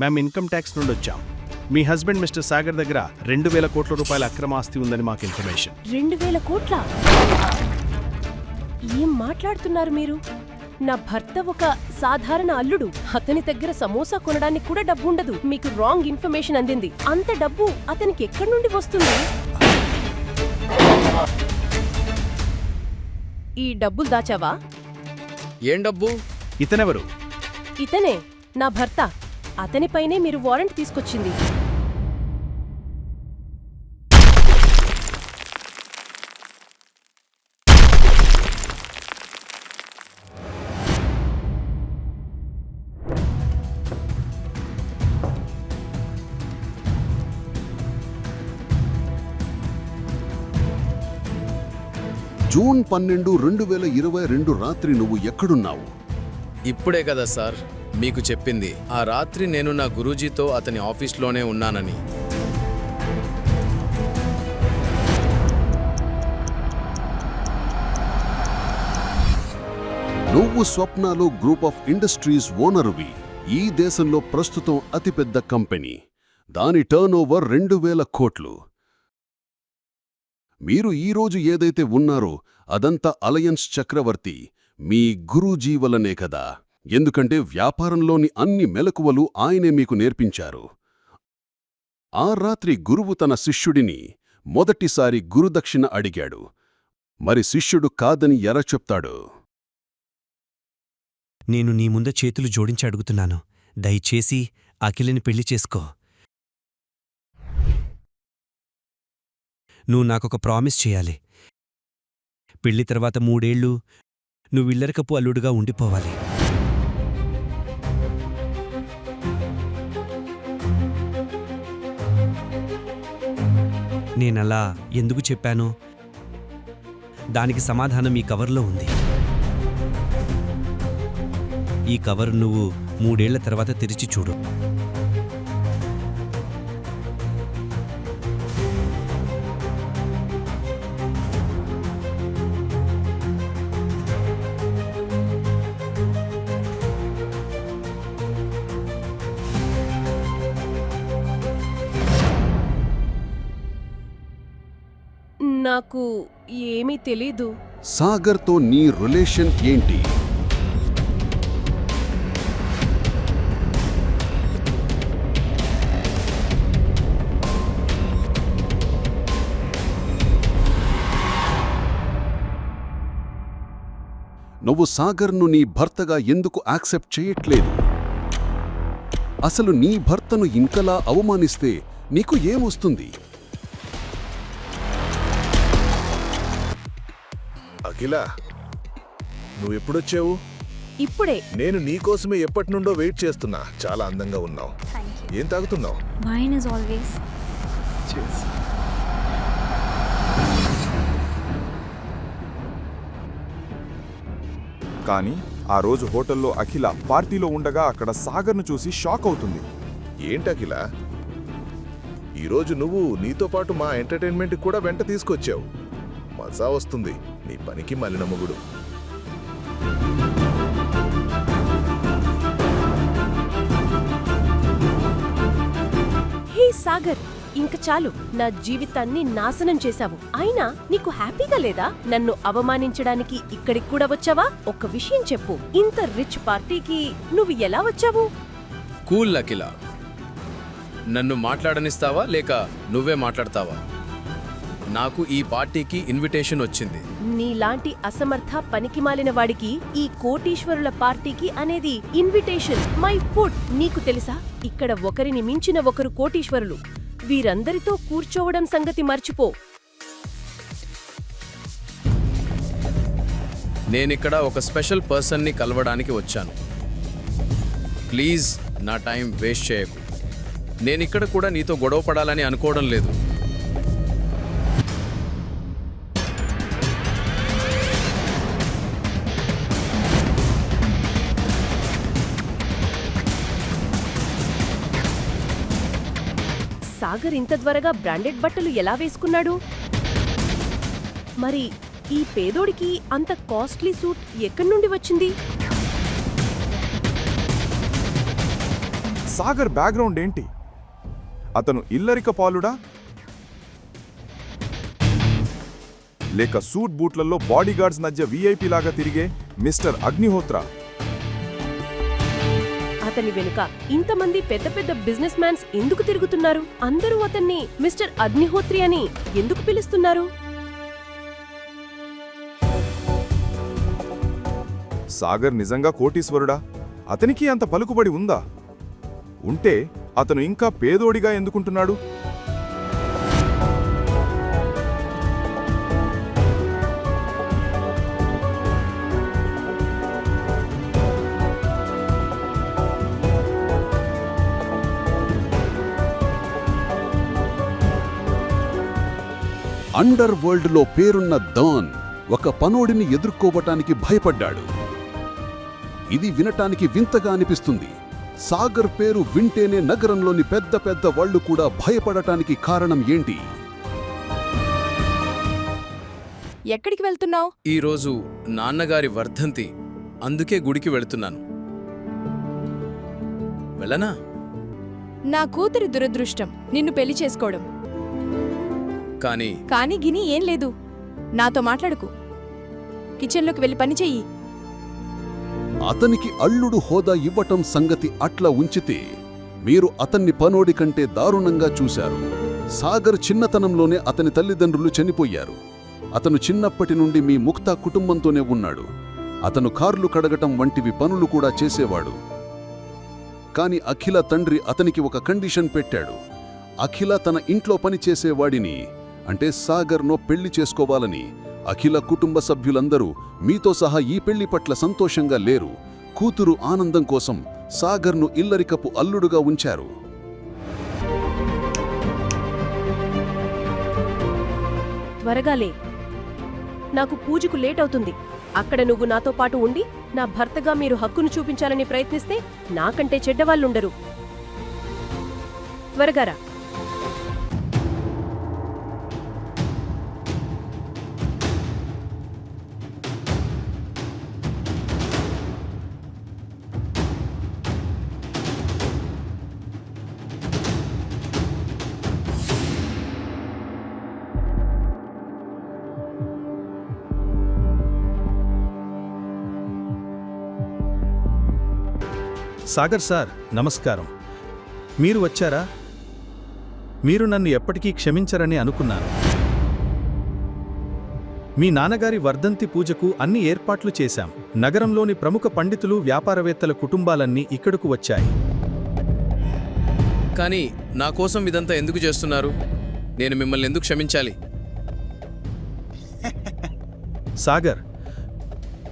మేము income tax నుండి వచ్చాం. మీ హస్బెండ్ మిస్టర్ సాగర్ దగ్గర రెండు వేల కోట్ల రూపాయల అక్రమ ఆస్తి ఉందని మాకు ఇన్ఫర్మేషన్. రెండు వేల కోట్ల? ఏం మాట్లాడుతున్నారు మీరు? నా భర్త ఒక సాధారణ అల్లుడు. అతని దగ్గర సమోసా కొనడానికి కూడా డబ్బు ఉండదు. మీకు రాంగ్ ఇన్ఫర్మేషన్ అందింది. అంత డబ్బు అతనికి ఎక్కడి నుండి వస్తుంది? ఈ డబ్బులు దాచావా? ఏం డబ్బు? ఇతనెవరు? ఇతనే నా భర్త. అతనిపైనే మీరు వారెంట్ తీసుకొచ్చింది. జూన్ పన్నెండు రెండు వేల ఇరవై రెండు రాత్రి నువ్వు ఎక్కడున్నావు? ఇప్పుడే కదా సార్. మీకు చెప్పింది. ఆ రాత్రి నేను నా గురూజీతో అతని ఆఫీస్లోనే ఉన్నానని. నువ్వు స్వప్నాలో గ్రూప్ ఆఫ్ ఇండస్ట్రీస్ ఓనరువి. ఈ దేశంలో ప్రస్తుతం అతిపెద్ద కంపెనీ. దాని టర్న్ ఓవర్ రెండు వేల కోట్లు. మీరు ఈరోజు ఏదైతే ఉన్నారో అదంతా అలయన్స్ చక్రవర్తి మీ గురూజీ వలనే కదా. ఎందుకంటే వ్యాపారంలోని అన్ని మెలకువలు ఆయనే మీకు నేర్పించారు. ఆ రాత్రి గురువు తన శిష్యుడిని మొదటిసారి గురుదక్షిణ అడిగాడు. మరి శిష్యుడు కాదని ఎర చెప్తాడు? నేను నీ ముంద చేతులు జోడించి అడుగుతున్నాను. దయచేసి అఖిలని పెళ్ళి చేసుకో. నువ్వు నాకొక ప్రామిస్ చేయాలి. పెళ్ళి తర్వాత మూడేళ్ళు నువ్విల్లరికపు అల్లుడుగా ఉండిపోవాలి. నేనలా ఎందుకు చెప్పాను? దానికి సమాధానం ఈ కవర్లో ఉంది. ఈ కవర్ నువ్వు మూడేళ్ళ తర్వాత తెరిచి చూడు. నాకు ఏమీ తెలీదు. సాగర్తో నీ రిలేషన్ ఏంటి? నువ్వు సాగర్ను నీ భర్తగా ఎందుకు యాక్సెప్ట్ చేయట్లేదు? అసలు నీ భర్తను ఇంకలా అవమానిస్తే నీకు ఏమొస్తుంది? అఖిల నువ్వు ఎప్పుడొచ్చావు? ఇప్పుడే. నేను నీకోసమే ఎప్పటి నుండో వెయిట్ చేస్తున్నా. చాలా అందంగా ఉన్నావు. ఏం తాగుతున్నావు? Wine is always. కానీ ఆ రోజు హోటల్లో అఖిల పార్టీలో ఉండగా అక్కడ సాగర్ను చూసి షాక్ అవుతుంది. ఏంటి అఖిల? ఈరోజు నువ్వు నీతో పాటు మా ఎంటర్టైన్మెంట్ కూడా వెంట తీసుకొచ్చావు. మజా వస్తుంది. నీ పనికి మలిన మొగుడు. హే సాగర్ ఇంక చాలు. నా జీవితాన్ని నాశనం చేశావు. అయినా నీకు హ్యాపీగా లేదా? నన్ను అవమానించడానికి ఇక్కడికి కూడా వచ్చావా? ఒక్క విషయం చెప్పు. ఇంత రిచ్ పార్టీకి నువ్వు ఎలా వచ్చావు? కూల్ అఖిల. నన్ను మాట్లాడనిస్తావా లేక నువ్వే మాట్లాడతావా? నాకు ఈ పార్టీకి ఇన్విటేషన్ వచ్చింది. నీలాంటి అసమర్థ పనికిమాలిన వాడికి ఈ కోటీశ్వరుల పార్టీకి అనేది ఇన్విటేషన్ మై ఫుడ్ నీకు తెలుసా? ఇక్కడ ఒకరిని మించిన ఒకరు కోటీశ్వరులు. వీరందరితో కూర్చోవడం సంగతి మర్చిపో. నేనిక్కడ ఒక స్పెషల్ పర్సన్ని కలవడానికి వచ్చాను. ప్లీజ్ నా టైం వేస్ట్ చేయకు. నేనిక్కడ కూడా నీతో గొడవ పడాలని అనుకోవడం లేదు. శేఖర్ ఇంత త్వరగా బ్రాండెడ్ బట్టలు ఎలా వేసుకున్నాడు? మరి ఈ పేదోడికి అంత కాస్ట్లీ సూట్ ఎక్కడి నుండి వచ్చింది? సాగర్ బ్యాక్గ్రౌండ్ ఏంటి? అతను ఇల్లరిక పాలుడా? లేక సూట్ బూట్లలో బాడీగార్డ్స్ మధ్య వీఐపీ లాగా తిరిగే మిస్టర్ అగ్నిహోత్ర? అతని వెనుక ఇంతమంది పెద్ద పెద్ద బిజినెస్ మ్యాన్స్ ఎందుకు తిరుగుతున్నారు? అందరూ అతన్ని మిస్టర్ అగ్నిహోత్రి అని ఎందుకు పిలుస్తున్నారు? సాగర్ నిజంగా కోటీశ్వరుడా? అతనికి అంత పలుకుబడి ఉందా? ఉంటే అతను ఇంకా పేదోడిగా ఎందుకుంటున్నాడు? అండర్ వరల్డ్లో పేరున్న డాన్ ఒక పనోడిని ఎదుర్కోవటానికి భయపడ్డాడు. ఇది వినటానికి వింతగా అనిపిస్తుంది. సాగర్ పేరు వింటేనే నగరంలోని పెద్ద పెద్ద వాళ్ళు కూడా భయపడటానికి కారణం ఏంటి? ఎక్కడికి వెళ్తున్నావు? ఈరోజు నాన్నగారి వర్ధంతి. అందుకే గుడికి వెళుతున్నాను. వెళ్ళనా? నా కూతురి దురదృష్టం. నిన్ను పెళ్ళి చేసుకోవడం. కానీ కానీ గిని ఏం లేదు. నాతో మాట్లాడుకు. కిచెన్లోకి వెళ్ళి పని చెయ్యి. అతనికి అల్లుడు హోదా ఇవ్వటం సంగతి అట్లా ఉంచితే మీరు అతన్ని పనోడి కంటే దారుణంగా చూశారు. సాగర్ చిన్నతనంలోనే అతని తల్లిదండ్రులు చనిపోయారు. అతను చిన్నప్పటి నుండి మీ ముక్తా కుటుంబంతోనే ఉన్నాడు. అతను కార్లు కడగటం వంటివి పనులు కూడా చేసేవాడు. కాని అఖిల తండ్రి అతనికి ఒక కండిషన్ పెట్టాడు. అఖిల తన ఇంట్లో పని చేసేవాడిని అంటే సాగర్నో పెళ్ళి చేసుకోవాలని అఖిల కుటుంబ సభ్యులందరూ మీతో సహా ఈ పెళ్ళి పట్ల సంతోషంగా లేరు. కూతురు ఆనందం కోసం సాగర్ను ఇల్లరికపు అల్లుడుగా ఉంచారు. త్వరగా లే. నాకు పూజకు లేట్ అవుతుంది. అక్కడ నువ్వు నాతో పాటు ఉండి నా భర్తగా మీరు హక్కును చూపించాలని ప్రయత్నిస్తే నాకంటే చెడ్డవాళ్ళుండరు. త్వరగారా సాగర్ సార్ నమస్కారం. మీరు వచ్చారా? మీరు నన్ను ఎప్పటికీ క్షమించరని అనుకున్నాను. మీ నాన్నగారి వర్ధంతి పూజకు అన్ని ఏర్పాట్లు చేశాం. నగరంలోని ప్రముఖ పండితులు వ్యాపారవేత్తల కుటుంబాలన్నీ ఇక్కడకు వచ్చాయి. కానీ నా కోసం ఇదంతా ఎందుకు చేస్తున్నారు? నేను మిమ్మల్ని ఎందుకు క్షమించాలి? సాగర్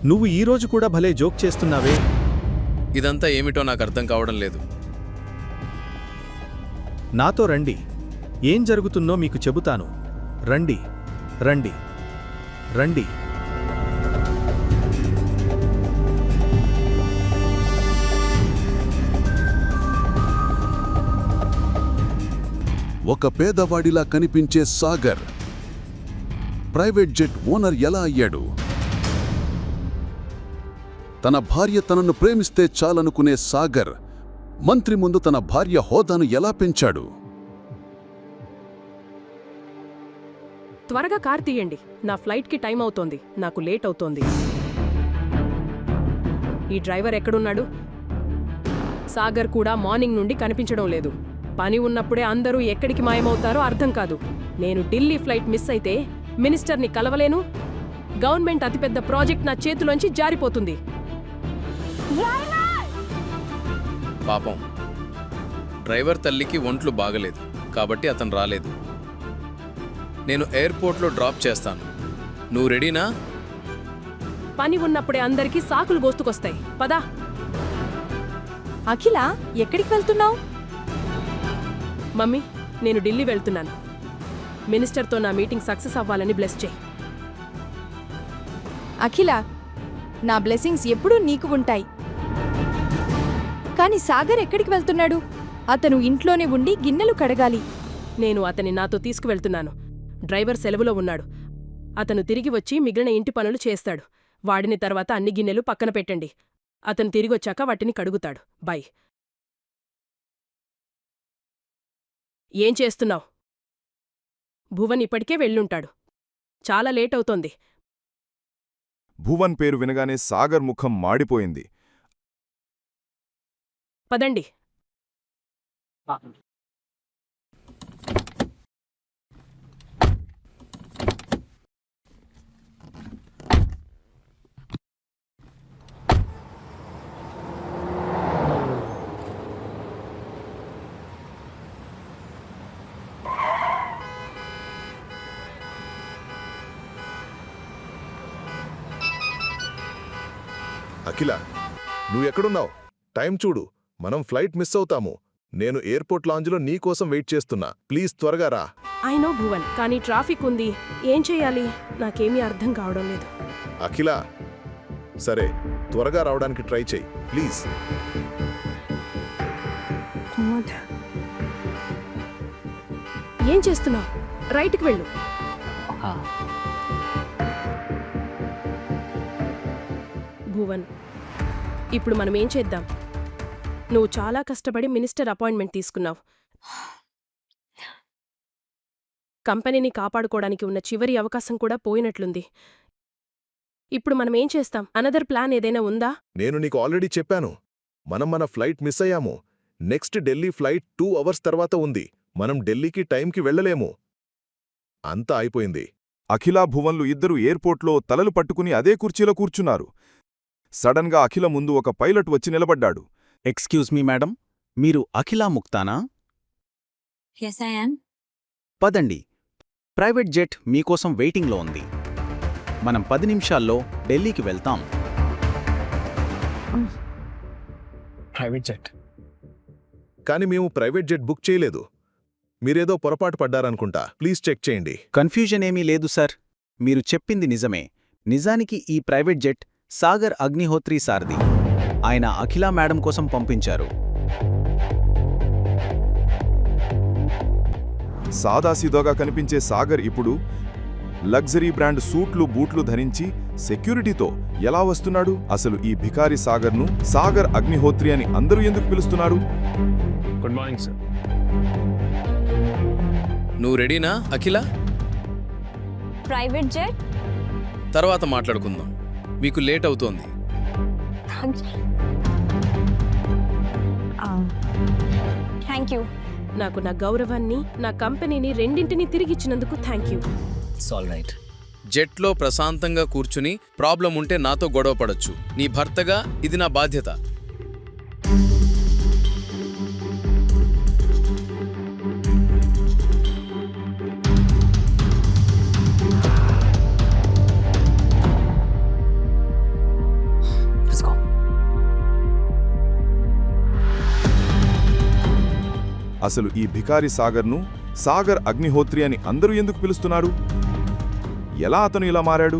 నువ్వు ఈరోజు కూడా భలే జోక్ చేస్తున్నావే. ఇదంతా ఏమిటో నాకు అర్థం కావడం లేదు. నాతో రండి. ఏం జరుగుతుందో మీకు చెబుతాను. రండి. రండి. రండి. ఒక పేదవాడిలా కనిపించే సాగర్. ప్రైవేట్ జెట్ ఓనర్ ఎలా అయ్యాడు? తన భార్య తనను ప్రేమిస్తే చాలనుకునే సాగర్ మంత్రి ముందు తన భార్య హోదాను ఎలా పెంచాడు? త్వరగా కార్ తీయండి. నా ఫ్లైట్కి టైం అవుతోంది. నాకు లేట్ అవుతోంది. ఈ డ్రైవర్ ఎక్కడున్నాడు? సాగర్ కూడా మార్నింగ్ నుండి కనిపించడం లేదు. పని ఉన్నప్పుడే అందరూ ఎక్కడికి మాయమవుతారో అర్థం కాదు. నేను ఢిల్లీ ఫ్లైట్ మిస్ అయితే మినిస్టర్ని కలవలేను. గవర్నమెంట్ అతిపెద్ద ప్రాజెక్ట్ నా చేతిలోంచి జారిపోతుంది. పాపం. డ్రైవర్ తల్లికి ఒంట్లు బాగలేదు కాబట్టి అతను రాలేదు. నేను ఎయిర్పోర్ట్లో డ్రాప్ చేస్తాను. నువ్వు రెడీనా? పని ఉన్నప్పుడే అందరికీ సాకులు గోస్తుకొస్తాయి. పదా. అఖిల ఎక్కడికి వెళ్తున్నావు? మమ్మీ నేను ఢిల్లీ వెళ్తున్నాను. మినిస్టర్తో నా మీటింగ్ సక్సెస్ అవ్వాలని బ్లెస్ చేయి. అఖిల నా బ్లెస్సింగ్స్ ఎప్పుడూ నీకు ఉంటాయి. కానీ సాగర్ ఎక్కడికి వెళ్తున్నాడు? అతను ఇంట్లోనే ఉండి గిన్నెలు కడగాలి. నేను అతని నాతో తీసుకువెళ్తున్నాను. డ్రైవర్ సెలవులో ఉన్నాడు. అతను తిరిగి వచ్చి మిగిలిన ఇంటి పనులు చేస్తాడు. వాడిని తర్వాత అన్ని గిన్నెలు పక్కన పెట్టండి. అతను తిరిగొచ్చాక వాటిని కడుగుతాడు. బై. ఏం చేస్తున్నావ్? భువన్ ఇప్పటికే వెళ్ళుంటాడు. చాలా లేట్ అవుతోంది. భువన్ పేరు వినగానే సాగర్ ముఖం మాడిపోయింది. పదండి. అఖిల నువ్వు ఎక్కడున్నావు? టైం చూడు. మనం ఫ్లైట్ మిస్ అవుతాము. నేను ఎయిర్పోర్ట్ లాంజ్లో నీ కోసం వెయిట్ చేస్తున్నా. ప్లీజ్ త్వరగా రా. ఐ నో భువన్ కానీ ట్రాఫిక్ ఉంది. ఏం చెయ్యాలి నాకేమీ అర్థం కావడం లేదు. అఖిల సరే త్వరగా రావడానికి ట్రై చెయ్యి ప్లీజ్. ఏం చేస్తున్నావు? రైట్కి వెళ్ళు. భువన్ ఇప్పుడు మనం ఏం చేద్దాం? నువ్వు చాలా కష్టపడి మినిస్టర్ అపాయింట్మెంట్ తీసుకున్నావు. కంపెనీని కాపాడుకోవడానికి ఉన్న చివరి అవకాశం కూడా పోయినట్లుంది. ఇప్పుడు మనం ఏం చేస్తాం? అనదర్ ప్లాన్ ఏదైనా ఉందా? నేను నీకు ఆల్రెడీ చెప్పాను. మనం మన ఫ్లైట్ మిస్ అయ్యాము. Next Delhi flight two hours తర్వాత ఉంది. మనం ఢిల్లీకి టైంకి వెళ్ళలేము. అంతా అయిపోయింది. అఖిలా భువన్లు ఇద్దరు ఎయిర్పోర్ట్లో తలలు పట్టుకుని అదే కుర్చీలో కూర్చున్నారు. సడన్గా అఖిల ముందు ఒక పైలట్ వచ్చి నిలబడ్డాడు. Excuse me madam. మీరు అఖిలా ముక్తానా? పదండి. ప్రైవేట్ జెట్ మీకోసం వెయిటింగ్లో ఉంది. మనం పది నిమిషాల్లో ఢిల్లీకి వెళ్తాం. Private jet. కానీ మేము ప్రైవేట్ జెట్ బుక్ చేయలేదు. మీరేదో పొరపాటు పడ్డారనుకుంటా. ప్లీజ్ చెక్ చేయండి. కన్ఫ్యూజన్ ఏమీ లేదు సార్. మీరు చెప్పింది నిజమే. నిజానికి ఈ ప్రైవేట్ జెట్ సాగర్ అగ్నిహోత్రి సారథి ఆయన అఖిలా మేడం కోసం పంపించారు. సాదాసీదాగా కనిపించే సాగర్ ఇప్పుడు లగ్జరీ బ్రాండ్ సూట్లు బూట్లు ధరించి సెక్యూరిటీతో ఎలా వస్తున్నాడు? అసలు ఈ భికారి సాగర్ను సాగర్ అగ్నిహోత్రి అని అందరూ ఎందుకు పిలుస్తున్నారు? గుడ్ మార్నింగ్ సార్ నువ్వు రెడీనా అఖిల? Private jet? తర్వాత మాట్లాడుకుందాం. మీకు లేట్ అవుతోంది. Thank you. నాకు నా గౌరవాన్ని నా కంపెనీని రెండింటినీ తిరిగిచ్చినందుకు థ్యాంక్ యూ. జెట్లో ప్రశాంతంగా కూర్చుని ప్రాబ్లం ఉంటే నాతో గొడవ పడొచ్చు. నీ భర్తగా ఇది నా బాధ్యత. అసలు ఈ భికారి సాగర్ను సాగర్ అగ్నిహోత్రి అని అందరూ ఎందుకు పిలుస్తున్నారు? ఎలా అతను ఇలా మారాడు?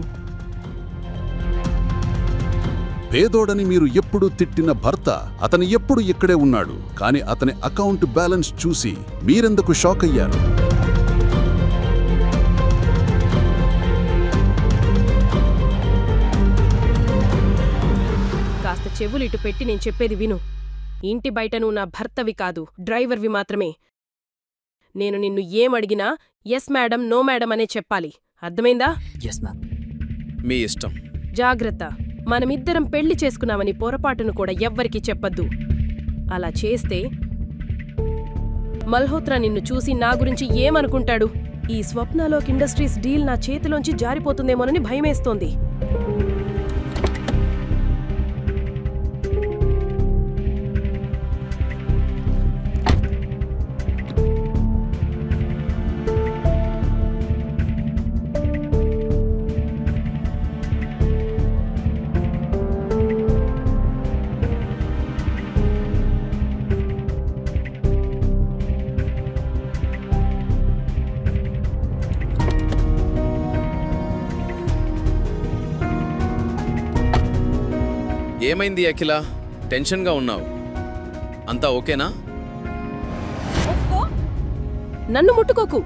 పేదోడని మీరు ఎప్పుడు తిట్టిన భర్త అతను ఎప్పుడు ఇక్కడే ఉన్నాడు కాని అతని అకౌంట్ బ్యాలెన్స్ చూసి మీరెందుకు షాక్ అయ్యారు? కాస్త చెవులు ఇటు పెట్టి నేను చెప్పేది విను. ఇంటి బయట నువ్వు నా భర్తవి కాదు డ్రైవర్వి మాత్రమే. నేను నిన్ను ఏమడిగినా ఎస్ మేడం నో మేడం అనే చెప్పాలి. అర్థమైందా? మీ ఇష్టం. జాగ్రత్త. మనమిద్దరం పెళ్ళి చేసుకున్నామని పొరపాటును కూడా ఎవ్వరికీ చెప్పద్దు. అలా చేస్తే మల్హోత్రా నిన్ను చూసి నా గురించి ఏమనుకుంటాడు? ఈ స్వప్నలోక్ ఇండస్ట్రీస్ డీల్ నా చేతిలోంచి జారిపోతుందేమోనని భయమేస్తోంది. ఏమైంది అఖిల? టెన్షన్గా ఉన్నావు. అంతా ఓకేనా? నన్ను ముట్టుకోకు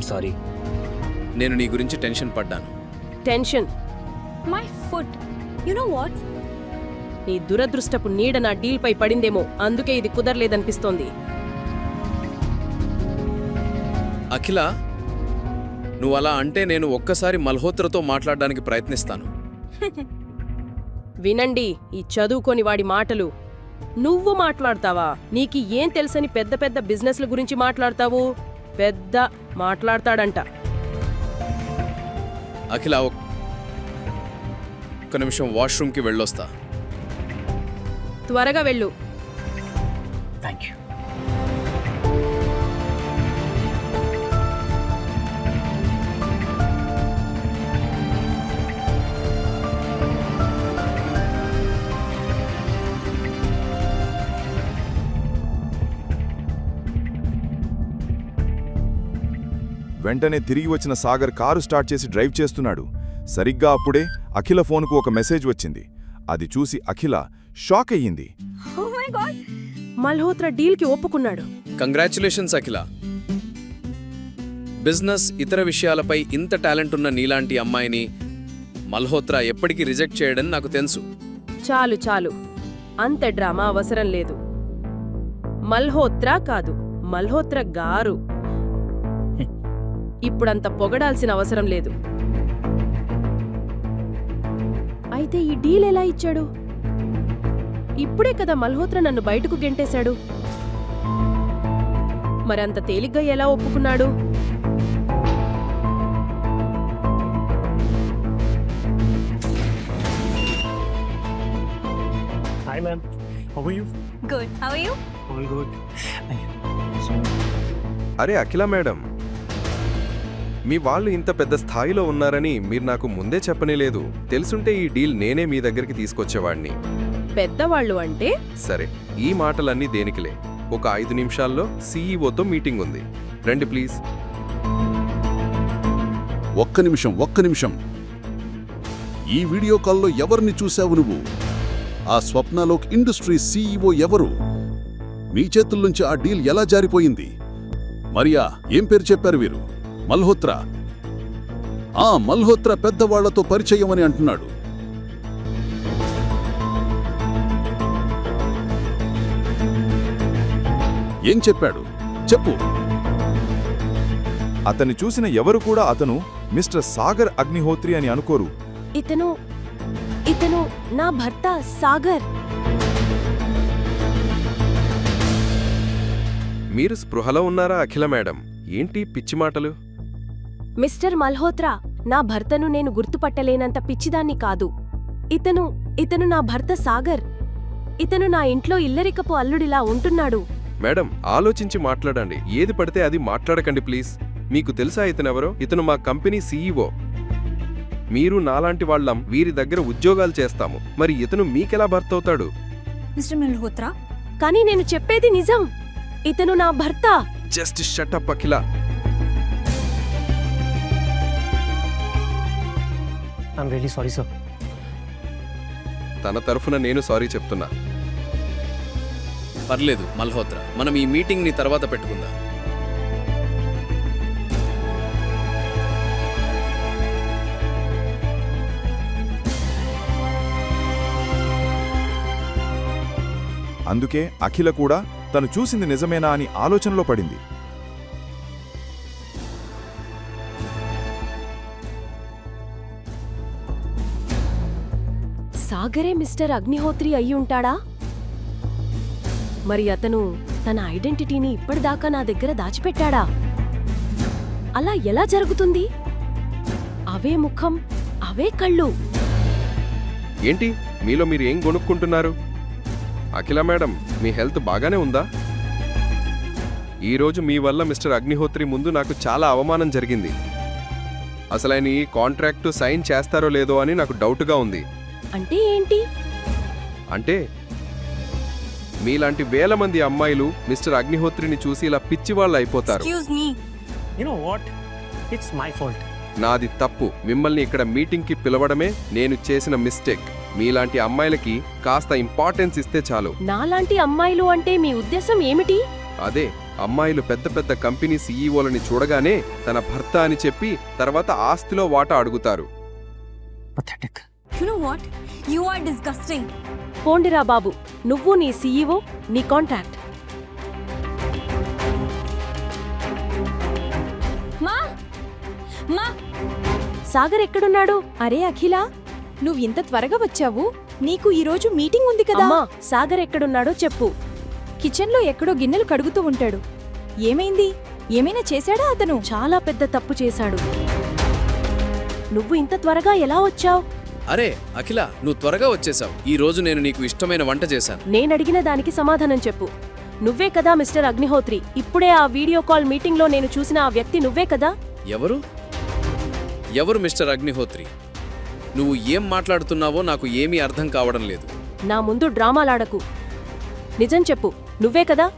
సారీ నేను నీ గురించి టెన్షన్ పడ్డాను. Tension. My foot you know what? నీ దురదృష్టపు నీడ నా డీల్పై పడిందేమో అందుకే ఇది కుదరలేదనిపిస్తోంది. అఖిల నువ్వు అలా అంటే నేను ఒక్కసారి మల్హోత్రతో మాట్లాడడానికి ప్రయత్నిస్తాను. వినండి ఈ చదువుకోని వాడి మాటలు. నువ్వు మాట్లాడతావా? నీకు ఏం తెలుసని పెద్ద పెద్ద బిజినెస్ల గురించి మాట్లాడతావు? పెద్ద మాట్లాడతాడంట. అఖిల ఒక్- ఒక్క నిమిషం వాష్రూమ్కి వెళ్ళొస్తా. త్వరగా వెళ్ళు. వెంటనే తిరిగి వచ్చిన సాగర్ కారు స్టార్ట్ చేసి డ్రైవ్ చేస్తున్నాడు. సరిగ్గా అప్పుడే అఖిల ఫోన్కు ఒక మెసేజ్ వచ్చింది. అది చూసి అఖిల షాక్ అయ్యింది. Oh. మల్హోత్రా డీల్కి ఒప్పుకున్నాడు. కంగ్రాచులేషన్స్ అఖిల. బిజినెస్ ఇతర విషయాలపై ఇంత టాలెంట్ ఉన్న నీలాంటి అమ్మాయిని మల్హోత్రా ఎప్పటికీ రిజెక్ట్ చేయడని నాకు తెలుసు. చాలు చాలు. అంత డ్రామా అవసరం లేదు. మల్హోత్రా కాదు మల్హోత్రా గారు. ఇప్పుడంత పొగడాల్సిన అవసరం లేదు అయితే ఈ డీల్ ఎలా ఇచ్చాడు ఇప్పుడే కదా మల్హోత్రా నన్ను బయటకు గెంటేశాడు మరంత తేలిగ్గా ఎలా ఒప్పుకున్నాడు Hi, ma'am. How are you? Good. How are you? All good. అరే అఖిల మేడం మీ వాళ్ళు ఇంత పెద్ద స్థాయిలో ఉన్నారని మీరు నాకు ముందే చెప్పనేలేదు తెలుసుంటే ఈ డీల్ నేనే మీ దగ్గరికి తీసుకొచ్చేవాడిని. పెద్దవాళ్ళు అంటే? సరే ఈ మాటలన్నీ దేనికిలే? ఒక ఐదు నిమిషాల్లో సీఈఓతో మీటింగ్ ఉంది. రండి ప్లీజ్. ఒక్క నిమిషం ఒక్క నిమిషం. ఈ వీడియో కాల్లో ఎవరిని చూశావు నువ్వు? ఆ స్వప్నలోక్ ఇండస్ట్రీ సీఈఓ ఎవరు? మీ చేతుల్నుంచి ఆ డీల్ ఎలా జారిపోయింది? మరియా ఏం పేరు చెప్పారు వీరు? మల్హోత్రా. ఆ మల్హోత్రా పెద్దవాళ్ళతో పరిచయం అని అంటున్నాడు. ఏం చెప్పాడు? చెప్పు. అతన్ని చూసిన ఎవరు కూడా అతను మిస్టర్ సాగర్ అగ్నిహోత్రి అని అనుకోరు. ఇతను ఇతను నా భర్త సాగర్. మీరు స్పృహలో ఉన్నారా అఖిల మేడం? ఏంటి పిచ్చి మాటలు? మిస్టర్ మల్హోత్రా నా భర్తను నేను గుర్తుపట్టలేనంత పిచ్చిదాన్ని కాదు. ఇతను ఇతను నా భర్త సాగర్. ఇతను నా ఇంట్లో ఇల్లరికపు అల్లుడిలా ఉంటున్నాడు. మేడం ఆలోచించి మాట్లాడండి. ఏది పడితే అది మాట్లాడకండి ప్లీజ్. మీకు తెలుసా ఇతనెవరో? ఇతను మా కంపెనీ సీఈఓ మీరు నాలాంటి వాళ్ళం వీరి దగ్గర ఉద్యోగాలు చేస్తాము. మరి ఇతను మీకెలా భర్త అవుతాడు? Mr. Malhotra. కానీ నేను చెప్పేది నిజం. ఇతను నా భర్త. Just shut up Akhila. I'm really sorry, sir. తన తరఫున నేను సారీ చెప్తున్నా. పర్లేదు మల్హోత్రా. మనం ఈ మీటింగ్ని తర్వాత పెట్టుకుందాం. అందుకే అఖిల కూడా తను చూసింది నిజమేనా అని ఆలోచనలో పడింది. సాగరే మిస్టర్ అగ్నిహోత్రి అయ్యుంటాడా మరి అతను తన ఐడెంటిటీని ఇప్పటిదాకా నా దగ్గర దాచిపెట్టాడా? అలా ఎలా జరుగుతుంది? అవే ముఖం అవే కళ్ళు. ఏంటి? మీలో మీరు ఏం కొనుక్కుంటున్నారు అఖిల మేడం మీ హెల్త్ బాగానే ఉందా? ఈరోజు మీ వల్ల మిస్టర్ అగ్నిహోత్రి ముందు నాకు చాలా అవమానం జరిగింది. అసలు ఆయన ఈ కాంట్రాక్టు సైన్ చేస్తారో లేదో అని నాకు డౌట్గా ఉంది. అంటే ఏంటి? అంటే మీలాంటి వేల మంది అమ్మాయిలు మిస్టర్ అగ్నిహోత్రిని చూసి ఇలా పిచ్చివాళ్ళు అయిపోతారు? It's my fault. నాది తప్పు. మిమ్మల్ని ఇక్కడ మీటింగ్కి పిలవడమే నేను చేసిన మిస్టేక్. మీలాంటి అమ్మాయిలకి కాస్త ఇంపార్టెన్స్ ఇస్తే చాలు. నాలాంటి అమ్మాయిలు అంటే మీ ఉద్దేశం ఏమిటి? అదే అమ్మాయిలు పెద్ద పెద్ద కంపెనీ సీఈఓలని చూడగానే తన భర్త అని చెప్పి తర్వాత ఆస్తిలో వాటా అడుగుతారు. Pathetic. Are disgusting. పోండిరా బాబు. నువ్వు నీ సీఈఓ నీ కాంటాక్ట్ మా? మా? సాగర్ ఎక్కడున్నాడు? అరే అఖిల. నువ్వు ఇంత త్వరగా వచ్చావు? నీకు ఈరోజు మీటింగ్ ఉంది కదా? అమ్మా సాగర్ ఎక్కడున్నాడో చెప్పు. కిచెన్లో ఎక్కడో గిన్నెలు కడుగుతూ ఉంటాడు. ఏమైంది? ఏమైనా చేశాడా అతను? చాలా పెద్ద తప్పు చేశాడు. నువ్వు ఇంత త్వరగా ఎలా వచ్చావ్? అరే అఖిల నువ్వు త్వరగా వచ్చేసావు. ఈ రోజు నేను నీకు ఇష్టమైన వంట చేశాను. నేనడిగిన దానికి సమాధానం చెప్పు. నువ్వే కదా మిస్టర్ అగ్నిహోత్రి? ఇప్పుడే ఆ వీడియో కాల్ మీటింగ్లో నేను చూసిన ఆ వ్యక్తి నువ్వే కదా? ఎవరు? ఎవరు మిస్టర్ అగ్నిహోత్రి? నువ్వు ఏం మాట్లాడుతున్నావో నాకు ఏమీ అర్థం కావడం లేదు. నా ముందు డ్రామాలాడకు. నిజం చెప్పు నువ్వే కదా?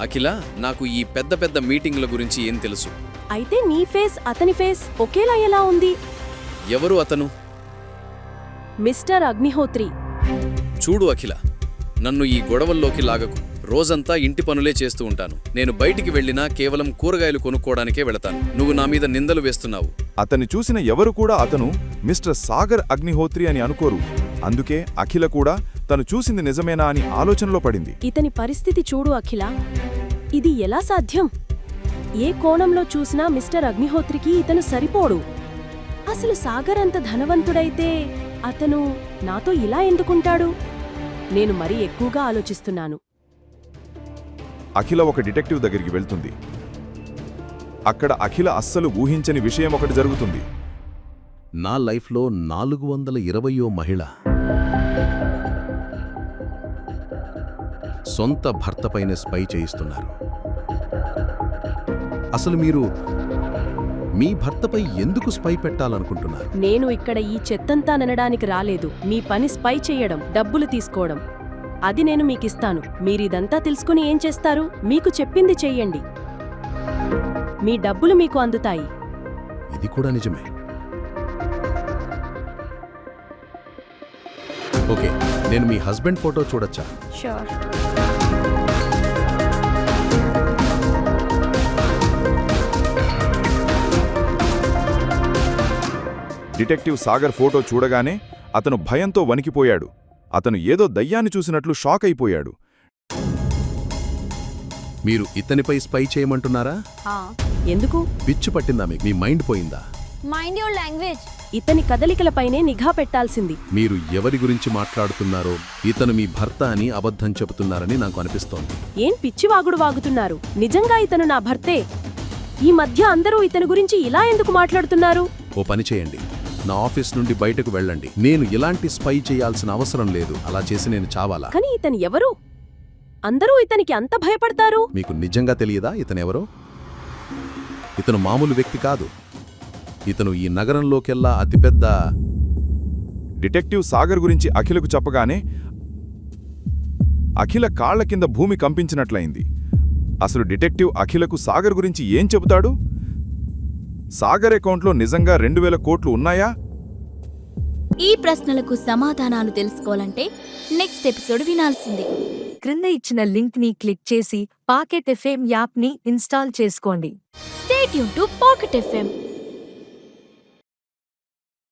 అఖిల నాకు ఈ పెద్ద పెద్ద మీటింగ్ల గురించి ఏం తెలుసు? అయితే నీ ఫేస్ అతని ఫేస్ ఒకేలా ఎలా ఉంది? ఎవరు అతను? మిస్టర్ అగ్నిహోత్రి. చూడు అఖిల నన్ను ఈ గొడవల్లోకి లాగకు. రోజంతా ఇంటి పనులే చేస్తూ ఉంటాను. నేను బయటికి వెళ్ళినా కేవలం కూరగాయలు కొనుక్కోవడానికే వెళతాను. నువ్వు నా మీద నిందలు వేస్తున్నావు. అతన్ని చూసిన ఎవరు కూడా అతను మిస్టర్ సాగర్ అగ్నిహోత్రి అని అనుకోరు. అందుకే అఖిల కూడా తను చూసింది నిజమేనా అని ఆలోచనలో పడింది. ఇతని పరిస్థితి చూడు అఖిల. ఇది ఎలా సాధ్యం? ఏ కోణంలో చూసినా మిస్టర్ అగ్నిహోత్రికి ఇతను సరిపోడు. అసలు సాగర్ అంత ధనవంతుడైతే అతను నాతో ఇలా ఎందుకుంటాడు? నేను మరీ ఎక్కువగా ఆలోచిస్తున్నాను. అఖిల ఒక డిటెక్టివ్ దగ్గరికి వెళ్తుంది. అక్కడ అఖిల అస్సలు ఊహించని విషయం ఒకటి జరుగుతుంది. నా లైఫ్లో నాలుగు వందల ఇరవయో మహిళ. సొంత భర్తపైన స్పై చేయిస్తున్నారు. అసలు మీరు మీ భర్తపై ఎందుకు స్పై పెట్టాలనుకుంటున్నారు? నేను ఇక్కడ ఈ చెత్తంతా ననడానికి రాలేదు. మీ పని స్పై చెయ్యడం డబ్బులు తీసుకోవడం. అది నేను మీకిస్తాను. మీరిదంతా తెలుసుకుని ఏం చేస్తారు? మీకు చెప్పింది చెయ్యండి. మీ డబ్బులు మీకు అందుతాయి. ఇది కూడా నిజమే. ఓకే నేను మీ హస్బెండ్ ఫోటో చూడొచ్చా? షూర్ డిటెక్టివ్ సాగర్ ఫోటో చూడగానే అతను భయంతో వణికిపోయాడు. అతను ఏదో దయ్యాన్ని చూసినట్లు షాక్ అయిపోయాడు. మీరు ఇతనిపై స్పై చేయమంటున్నారా? ఎందుకు? పిచ్చు పట్టిందా మీకు? మీ మైండ్ పోయిందా? మైండ్ యువర్ లాంగ్వేజ్ ఇతని కదలికలపైనే నిఘా పెట్టాల్సింది. మీరు ఎవరి గురించి మాట్లాడుతున్నారో ఇతను మీ భర్త అని అబద్ధం చెబుతున్నారని నాకు అనిపిస్తోంది. ఏం పిచ్చివాగుడు వాగుతున్నారు? నిజంగా ఇతను నా భర్తే? ఈ మధ్య అందరూ ఇతని గురించి ఇలా ఎందుకు మాట్లాడుతున్నారు? ఓ పని చేయండి. నా ఆఫీస్ నుండి బయటకు వెళ్ళండి. నేను ఇలాంటి స్పై చేయాల్సిన అవసరం లేదు. అలా చేసి నేను చావాలా? కాని ఇతను ఎవరు? అందరూ ఇతనికి అంత భయపడతారు? మీకు నిజంగా తెలియదా ఇతనెవరో ఇతను మామూలు వ్యక్తి కాదు. ఇతను ఈ నగరంలోకెల్లా అతిపెద్ద డిటెక్టివ్ సాగర్ గురించి అఖిలకు చెప్పగానే అఖిల కాళ్ళ కింద భూమి కంపించినట్లయింది. అసలు డిటెక్టివ్ అఖిలకు సాగర్ గురించి ఏం చెబుతాడు? సాగర్ అకౌంట్లో నిజంగా రెండు వేల కోట్లు ఉన్నాయా? ఈ ప్రశ్నలకు సమాధానాలు తెలుసుకోవాలంటే నెక్స్ట్ ఎపిసోడ్ వినాల్సిందే. క్రింద ఇచ్చిన లింక్ని క్లిక్ చేసి పాకెట్ ఎఫ్ఎం యాప్ని ఇన్స్టాల్ చేసుకోండి. స్టేట్ యూన్ టు పాకెట్ ఎఫ్ఎం